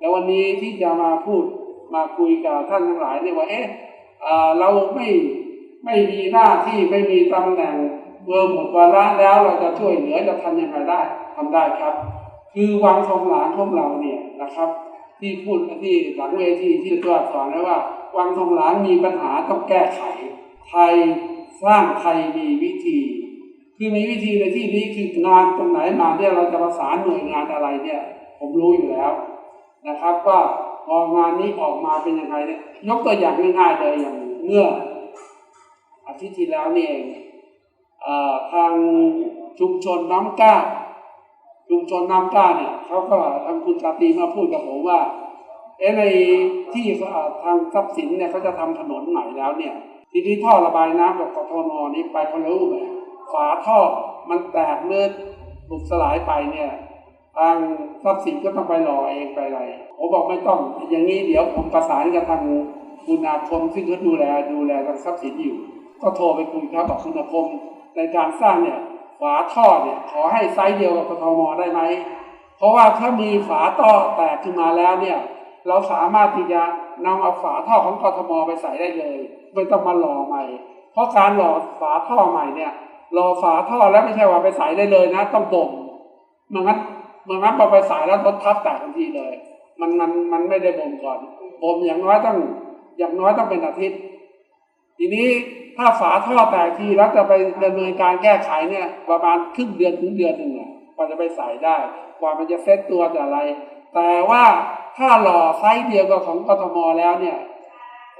แล้ววันนี้ที่จะมาพูดมาคุยกับท่านทั้งหลายเนี่ยว่าเอ๊ะเราไม่ไม่มีหน้าที่ไม่มีตำแหน่งเมื่อหมดวาระแล้วเราจะช่วยเหลือจะทำยังไงได้ทำได้ครับ คือวังทองหลางของเราเนี่ยนะครับ ที่พูดที่หลังเวทีที่ตัวสอนแล้วว่า วังทองหลางมีปัญหาต้องแก้ไข ไทยสร้างไทยมีวิธี คือมีวิธีในที่นี้คืองานตรงไหนมาเนี่ยเราจะประสานหน่วยงานอะไรเนี่ย ผมรู้อยู่แล้ว นะครับว่าพองานนี้ออกมาเป็นยังไงเนี่ยยกตัวอย่างง่ายๆเลยอย่างเมื่ออาทิตย์ที่แล้วนี่เองทางชุมชนน้ำก้าชุมชนน้ำก้าเนี่ยเขาก็ทางคุณชาตรีมาพูดกับผมว่าเอในที่ทางทรัพย์สินเนี่ยเขาจะทำถนนใหม่แล้วเนี่ย ทีนี้ท่อระบายน้ำแบบกทมนี่ไปคนละรูปแบบฝาท่อมันแตกเมื่อบุบสลายไปเนี่ย ทางทรัพย์สินก็ต้องไปรอเองไปอะไรผมบอกไม่ต้อง อย่างนี้เดี๋ยวผมประสานกับทางคุณอาคมซึ่งเขาดูแลดูแลทางทรัพย์สินอยู่ ก็โทรไปคุยครับบอกคุณอาคมในการสร้างเนี่ยฝาท่อเนี่ยขอให้ไซส์เดียวกับกทมได้ไหม เพราะว่าถ้ามีฝาท่อแตกขึ้นมาแล้วเนี่ยเราสามารถที่จะนำเอาฝาท่อของกทมไปใส่ได้เลยไม่ต้องมาหล่อใหม่ เพราะการหล่อฝาท่อใหม่เนี่ยหล่อฝาท่อแล้วไม่ใช่ว่าไปใส่ได้เลยนะ ต้องบ่มมันงั้น ไมันงั้นพอไปใส่แล้วรถทับแตกทันทีเลย มันมันมันไม่ได้บ่มก่อนบ่มอย่างน้อยต้อง อย่างน้อยต้องเป็นอาทิตย์ ทีนี้ถ้าฝาท่อแตกทีแล้วจะไปดำเนินการแก้ไขเนี่ย ประมาณครึ่งเดือนถึงเดือนหนึ่งเนี่ยกว่าจะไปใส่ได้กว่ามันจะเซ็ตตัวจะอะไร แต่ว่าถ้าหล่อไซส์เดียวกับของกทมแล้วเนี่ย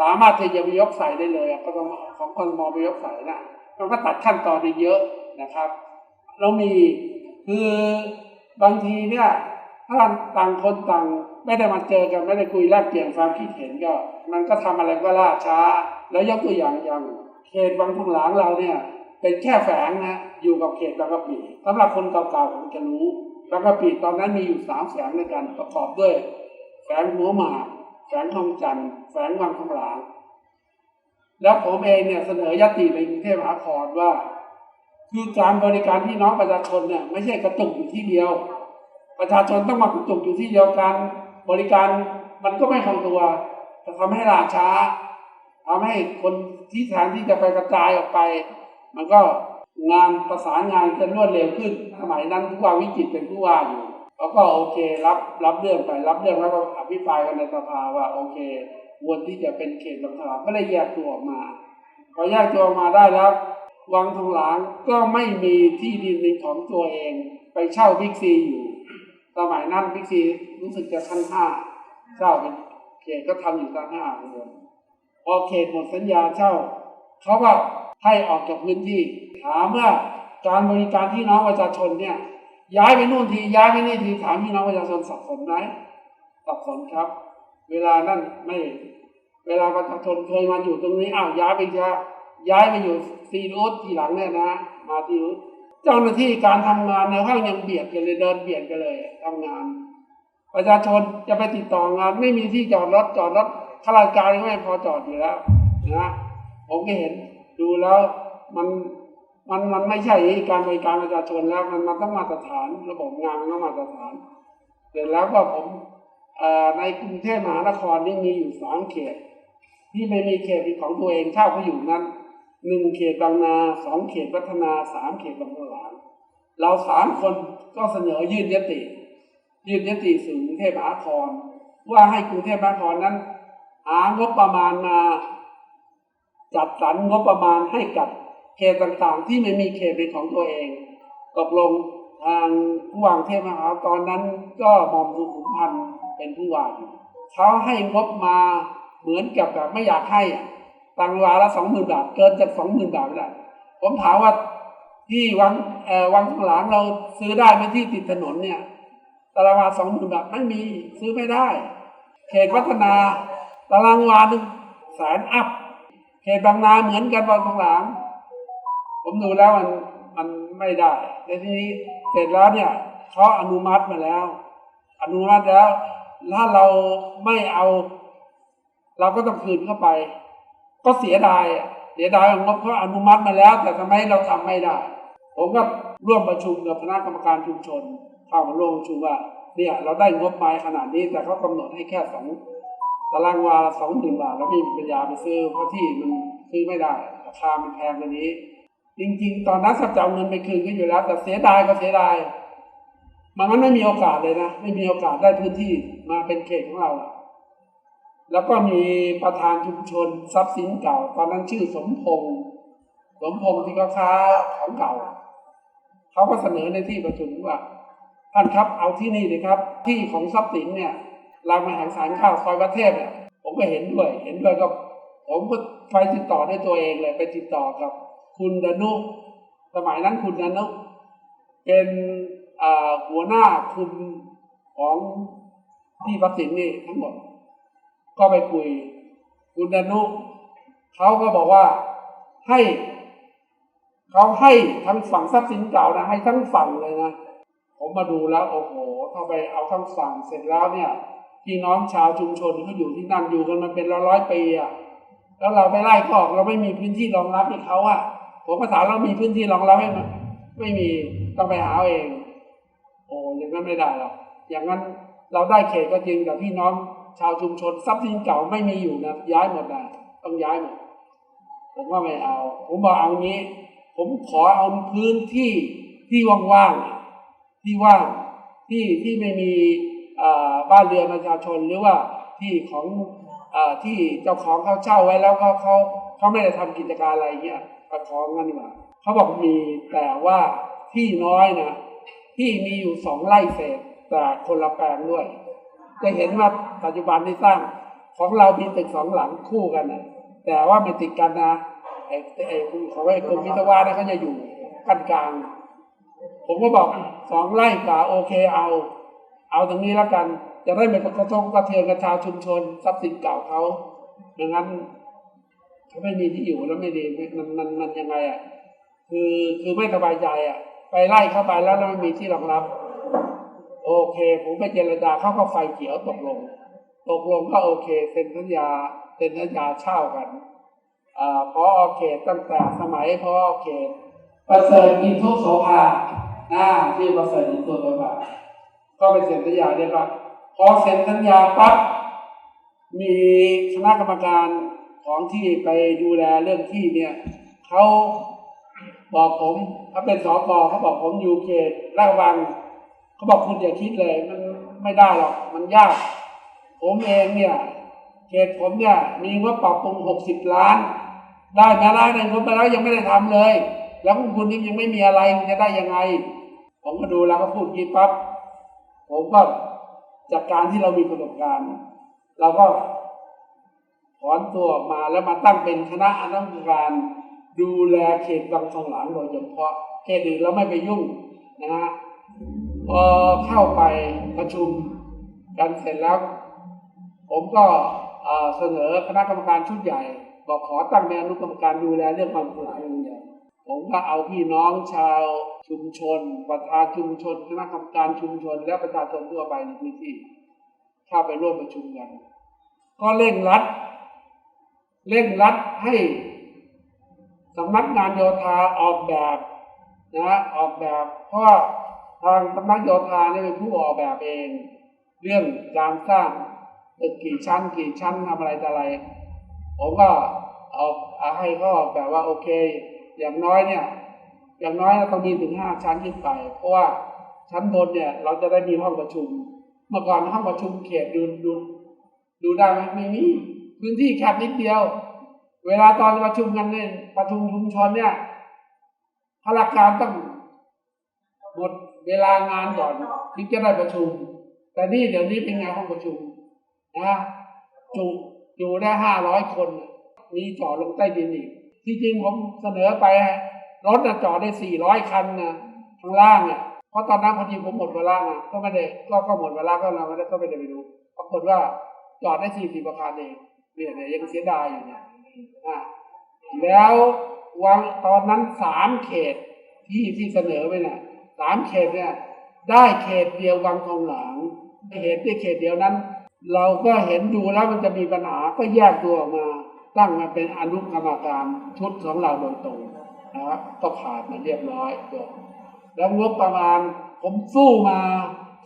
สามารถที่จะไปยกใส่ได้เลยอะกทมของกทมไปยกใส่นะมันก็ตัดขั้นตอนได้เยอะนะครับ เรามีคือ บางทีเนี่ยถ้าต่างคนต่างไม่ได้มาเจอกันไม่ได้คุยแลกเปลี่ยนความคิดเห็นก็ มันก็ทำอะไรก็ล่าช้า แล้วยกตัวอย่างอย่างเขตบางทองหลางเราเนี่ย เป็นแค่แฝงนะอยู่กับเขตบางกะปิสำหรับคนเก่าๆผมจะรู้บางกะปิตอนนั้นมีอยู่สามแฝงด้วยกันประกอบด้วยแฝงหัวหมากแฝงทองจันทร์แฝงวังทองหลางแล้วผมเองเนี่ยเสนอยติในกรุงเทพมหานครว่า คือการบริการพี่น้องประชาชนเนี่ยไม่ใช่กระตุกอยู่ที่เดียว ประชาชนต้องมากระตุกอยู่ที่เดียวกัน บริการมันก็ไม่คงตัวจะทำให้ล่าช้าทำให้คนที่แทนที่จะไปกระจายออกไป มันก็งานประสานงานจะรวดเร็วขึ้น สมัยนั้นผู้ว่าวิจิตเป็นผู้ว่าอยู่เขาก็โอเครับรับเรื่องไปรับเรื่องแล้วก็อภิปรายกันในสภาว่าโอเควรที่จะเป็นเขตบางขลางก็ได้แยกตัวออกมาพอแยกตัวออกมาได้แล้ว วังทองหลางก็ไม่มีที่ดินเป็นของตัวเอง ไปเช่าบิ๊กซีอยู่ สมัยนั้นบิ๊กซีรู้สึกจะชั้นห้าเช่าเป็นเขตก็ทำอยู่ชั้นห้าเหมือนกันพอเขตหมดสัญญาเช่าเขาก็ให้ออกจากพื้นที่ถามว่าการบริการพี่น้องประชาชนเนี่ย ย้ายไปนู่นทีย้ายไปนี่ทีถามพี่น้องประชาชนสับสนไหมสับสนครับ เวลานั้นไม่ เวลาประชาชนเคยมาอยู่ตรงนี้อ้าวย้ายไปจะ ย้ายไปอยู่ซีรูททีหลังเนี่ยนะ มาที่รูทเจ้าหน้าที่การทำงานในห้องยังเบียดกันเลยเดินเบียดกันเลยทำงาน ประชาชนจะไปติดต่องาน ไม่มีที่จอดรถจอดรถข้าราชการก็ไม่พอจอดอยู่แล้วนะผมก็เห็นดูแล้วมันมันมันไม่ใช่การบริการประชาชนแล้วมันมันต้องมาตรฐาน ระบบงานมันต้องมาตรฐานเสร็จแล้วก็ผมในกรุงเทพมหานครนี่มีอยู่สามเขต ที่ไม่มีเขตเป็นของตัวเองเช่าเขาอยู่นั้น หนึ่งเขตบางนาสองเขตพัฒนาสามเขตบางขลางเราสามคนก็เสนอยื่นยติ ยื่นยติสู่กรุงเทพมหานคร ว่าให้กรุงเทพมหานครนั้น หางบประมาณมาจัดสรรงบประมาณให้กับเขตต่างๆ ที่ไม่มีเขตเป็นของตัวเอง ตกลงทางผู้วางเทพมหานครนั้น ก็มอมสุขุมพันธ์เป็นผู้วางเขาให้งบมาเหมือนกับแบบไม่อยากให้ อะตังค์วาละสองหมื่นบาท เกินจากสองหมื่นบาทไม่ได้ผมถามว่าที่วังเอ่อวังข้างหลังเราซื้อได้ไหมที่ติดถนนเนี่ยตารางวาสองหมื่นบาทไม่มีซื้อไม่ได้ เขตพัฒนาตารางวาหนึ่งแสนอัพ เขตบางนาเหมือนกันบางข้างหลัง ผมดูแล้วมันมันไม่ได้แต่ทีนี้เสร็จแล้วเนี่ยเขาอนุมัติมาแล้ว อนุมัติแล้วถ้าเราไม่เอา เราก็ต้องคืนเข้าไป ก็เสียดายเสียดายงบเขาอนุมัติมาแล้ว แต่ทำไมเราทำไม่ได้ ผมก็ร่วมประชุมกับคณะกรรมการชุมชนเข้ามาร่วมประชุมว่าเนี่ยเราได้งบมาขนาดนี้ แต่เขากำหนดให้แค่สองตารางวาสองหมื่นบาทเราไม่มีปัญญาไปซื้อเพราะที่มันซื้อไม่ได้ราคามันแพงกว่านี้ จริง ๆ ตอนนั้นสับจะเอาเงินไปคืนก็อยู่แล้ว แต่เสียดายก็เสียดายมันมันไม่มีโอกาสเลยนะ ไม่มีโอกาสได้พื้นที่มาเป็นเขตของเรา แล้วก็มีประธานชุมชนทรัพย์สินเก่า ตอนนั้นชื่อสมพงษ์สมพงษ์ที่เขาค้าของเก่า เขาก็เสนอในที่ประชุมว่าท่านครับเอาที่นี่เลยครับ ที่ของทรัพย์สินเนี่ยรามหาสารข้าวซอยประเทศเนี่ยผมก็เห็นด้วย เห็นด้วยก็ผมก็ไปติดต่อด้วยตัวเองเลยไปติดต่อกับ คุณดนุสมัยนั้นคุณดนุเป็นหัวหน้าคุมของที่ทรัพย์สินนี่ทั้งหมด ก็ไปคุย คุณดนุเขาก็บอกว่าให้เขาให้ทั้งฝั่งทรัพย์สินเก่านะให้ทั้งฝั่งเลยนะผมมาดูแล้วโอ้โหถ้าไปเอาทั้งฝั่งเสร็จแล้วเนี่ยพี่น้องชาวชุมชนเขาอยู่ที่นั่นอยู่กันมาเป็นร้อยร้อยๆปีอะแล้วเราไปไล่เขออกเราไม่มีพื้นที่รองรับให้เขาอะผมก็ถาเรามีพื้นที่รองรับให้มันไม่มีต้องไปหาเอาเอง โอ้อย่างนั้นไม่ได้หรอกอย่างนั้นเราได้เขตก็จริงแต่พี่น้อง ชาวชุมชนทรัพย์สินเก่าไม่มีอยู่นะย้ายหมดนะต้องย้ายหมดผมว่าไม่เอา ผมบอกเอางี้ ผมขอเอาพื้นที่ที่ว่างๆที่ว่างที่ที่ไม่มีบ้านเรือนประชาชนหรือว่าที่ของอที่เจ้าของเขาเช่าไว้แล้วเขาเขาเขาไม่ได้ทำกิจการอะไรเงี้ยก็ของั้นดีกว่าเขาบอกมีแต่ว่าที่น้อยนะที่มีอยู่สองไร่เศษแต่คนละแปลงด้วย จะเห็นว่าปัจจุบันที่สร้างของเรามีตึกสองหลังคู่กันนะแต่ว่าไม่ติดกันนะไอ้ไอ้ของไอ้กรมวิศวะนี่ยเขาจะอยู่กันกลาง ผมก็บอกสองไร่กาโอเคเอา เอาตรงนี้แล้วกัน จะได้ไม่กระทบกระเทือนกับชาวชุมชนทรัพย์สินเก่าเขาดังนั้นเขาไม่มีที่อยู่แล้วไม่ดีมันมันมันยังไงอะคือคือไม่สบายใจอะ ไปไล่เข้าไปแล้วแล้วไม่มีที่รองรับ โอเค ผมไปเจรจาเขาก็ไฟเขียวตกลง ตกลงก็โอเคเซ็นสัญญาเซ็นสัญญาเช่ากันอ่าพอเขตตั้งแต่สมัยพอโอเขตประเสริฐอินทุโสภาหน้าที่ประเสริฐอินทุโสภาก็ไปเซ็นสัญญาเรียบร้อยพอเซ็นสัญญาปั๊บมีคณะกรรมการของที่ไปดูแลเรื่องที่เนี่ยเขาบอกผมเขาเป็นสอกเขาบอกผมอยู่เขตลาดกระบัง เขาบอกคุณอย่าคิดเลยมันไม่ได้หรอกมันยาก ผมเองเนี่ยเขตผมเนี่ยมีงบปรับปรุงหกสิบล้าน ได้มาได้ในงบไปแล้วยังไม่ได้ทำเลย แล้วคุณนี่ยังไม่มีอะไรจะได้ยังไง ผมก็ดูแล้วก็พูดกี้ปั๊บผมก็จากการที่เรามีประสบการณ์เราก็ถอนตัวออกมาแล้วมาตั้งเป็นคณะอนุกรรมการดูแลเขตบางทองหลางโดยเฉพาะเขตอื่นเราไม่ไปยุ่งนะฮะ พอเข้าไปประชุมกันเสร็จแล้ว ผมก็เสนอคณะกรรมการชุดใหญ่ บอกขอตั้งเป็นอนุกรรมการดูแลเรื่องความสลายเรื่องใหญ่ผมก็เอาพี่น้องชาวชุมชน ประธานชุมชนคณะกรรมการชุมชน และประชาชนทั่วไปในพื้นที่เข้าไปร่วมประชุมกัน ก็เร่งรัดเร่งรัดให้สำนักงานโยธาออกแบบนะออกแบบเพราะว่า ทางสำนักโยธาเนี่ยเป็นผู้ออกแบบเอง เรื่องการสร้างตึกกี่ชั้น กี่ชั้นทำอะไรต่ออะไร ผมก็เอาเอาให้เขาออกแบบว่าโอเค อย่างน้อยเนี่ย อย่างน้อยเราต้องมีถึงห้าชั้นขึ้นไป เพราะว่าชั้นบนเนี่ยเราจะได้มีห้องประชุม เมื่อก่อนห้องประชุมเขตดูดูดูได้ไหมไม่มีพื้นที่แคบนิดเดียว เวลาตอนประชุมกันเนี่ยประชุมชุมชนเนี่ยพลักการต้องหมด เวลางานก่อนถึงจะได้ประชุม แต่นี่เดี๋ยวนี้เป็นไงห้องประชุมนะจุจุได้ห้าร้อยคน มีจอดลงใต้ดินอีก ที่จริงผมเสนอไปรถน่ะจอดได้สี่ร้อยคันนะข้างล่างเนี่ยเพราะตอนนั้นพอดีผมหมดเวลานะก็ไม่ได้ก็ก็หมดเวลาก็เราไม่ได้ก็ไม่ได้ไปดูปรากฏว่าจอดได้สี่สิบคันเองเนี่ยเนี่ยยังเสียดายอยู่เนี่ยอะแล้ววันตอนนั้นสามเขตที่ที่เสนอไปน่ะ สามเขตเนี่ยได้เขตเดียววังทองหลางเห็นที่เขตเดียวนั้น เราก็เห็นดูแล้วมันจะมีปัญหาก็แยกตัวออกมาตั้งมาเป็นอนุกรรมการชุดของเราโดยตรงนะครับก็ผ่านมาเรียบร้อยจบแล้วงบประมาณผมสู้มา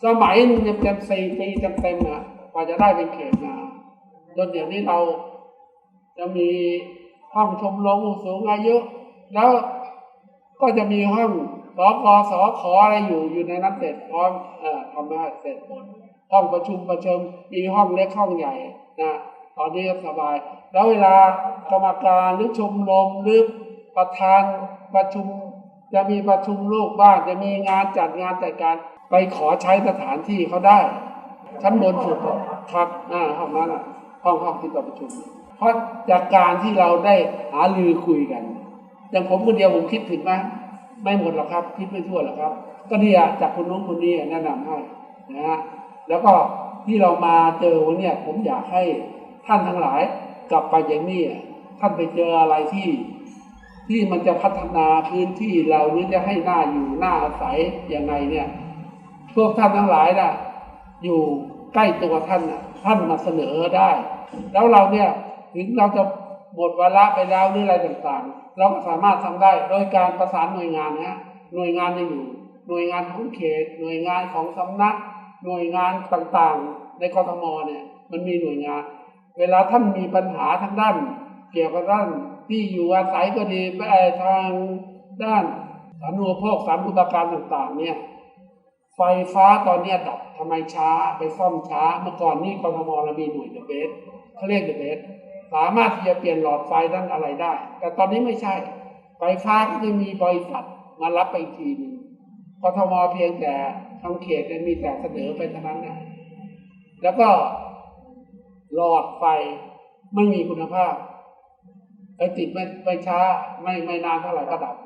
สมัยนึงเต็มๆสี่ปีเต็มๆอะกว่าจะได้เป็นเขตมาจนเดี๋ยวนี้เราจะมีห้องชมรมสูงอายุ แล้วก็จะมีห้อง สกสขอะไรอยู่อยู่ในนั้นเสร็จพร้อมเอ่อทำให้เสร็จหมดห้องประชุมประชุมมีห้องเล็กห้องใหญ่นะตอนนี้ก็สบาย แล้วเวลากรรมการหรือชมรมหรือประธานประชุม จะมีประชุมลูกบ้านจะมีงานจัดงานจัดการไปขอใช้สถานที่เขาได้ ชั้นบนสุดครับอ่าห้องนั้นอะห้องห้องที่ประชุม เพราะจากการที่เราได้หาลือคุยกัน อย่างผมคนเดียวผมคิดถึงไหม ไม่หมดหรอกครับคิดไม่ทั่วหรอกครับ ก็เนี่ยจากคนนู้นคนนี้แนะนำให้นะฮะแล้วก็ที่เรามาเจอวันเนี้ยผมอยากให้ท่านทั้งหลายกลับไปอย่างนี้อ่ท่านไปเจออะไรที่ ที่มันจะพัฒนาพื้นที่เราหรือจะให้หน้าอยู่หน้าอาศัยยังไงเนี่ยพวกท่านทั้งหลายน่ะ อยู่ใกล้ตัวท่านน่ะท่านมาเสนอได้ แล้วเราเนี่ยถึงเราจะ หมดวาระไปแล้วหรืออะไรต่างๆ เราก็สามารถทำได้โดยการประสานหน่วยงานนะหน่วยงานจะอยู่ หน่วยงานของเขต หน่วยงานของสำนัก หน่วยงานต่างๆ ในกรทมเนี่ย มันมีหน่วยงาน เวลาท่านมีปัญหาทางด้าน เกี่ยวกับด้านที่อยู่อาศัยก็ดีไปทางด้านสาธารณูปโภคสารอุปการต่างๆ เนี่ยไฟฟ้าตอนนี้ดับทำไมช้าไปซ่อมช้าเมื่อก่อนนี่กรทมเรามีหน่วยเดอะเบสเขาเรียกเดอะเบส สามารถที่จะเปลี่ยนหลอดไฟด้านอะไรได้ แต่ตอนนี้ไม่ใช่ ไฟฟ้าก็จะมีบริษัทมารับไปอีกทีหนึงกทมเพียงแต่ทางเขตมีแต่เสนอไปเท่านั้นนะแล้วก็หลอดไฟไม่มีคุณภาพไปติดไม่ไปช้าไม่ไม่นานเท่าไหร่ก็ดับ